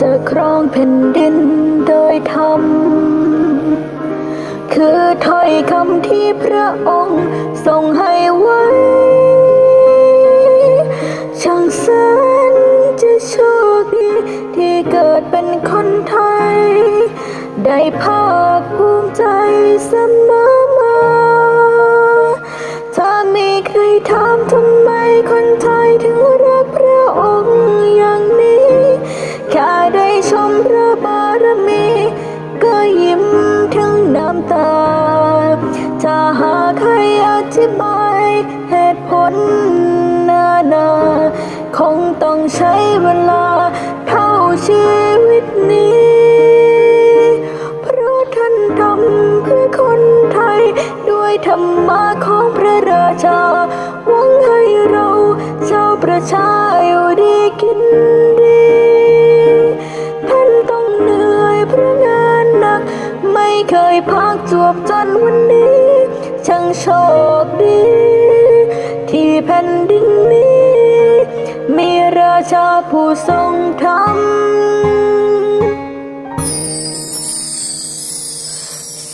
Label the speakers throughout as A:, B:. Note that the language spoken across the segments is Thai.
A: จะครองแผ่นดินโดยธรรม คือถ้อยคำที่พระองค์ทรงให้ไว้ ช่างแสนจะโชคดีที่เกิดเป็นคนไทย ได้ภาคภูมิใจเสมอมา ถ้ามีใครถามทำไม ต้องใช้เวลาเท่าชีวิตนี้ เพราะท่านทำเพื่อคนไทย ด้วยธรรมะของพระราชา หวังให้เราชาวประชาอยู่ดีกินดี ท่านต้องเหนื่อยเพราะงานหนัก ไม่เคยพักจวบจนวันนี้ ช่างโชคดี ที่แผ่นดินนี้มีรา ชาผู้ทรงธรรม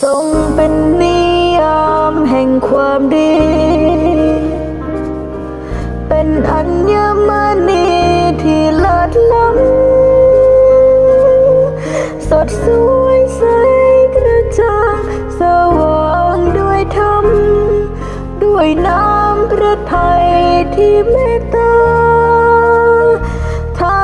A: ทรงเป็นนิยามแห่งความดี เป็นอัญมณีที่เลิศล้ำสดสวยใสกระจ่างสว่างด้วยธรรม ด้วยน้ำพระทัยที่เมตตาถ้า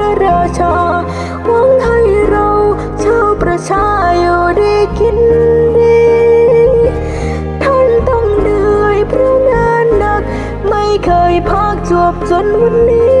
A: ะ พักจวบจนวันนี้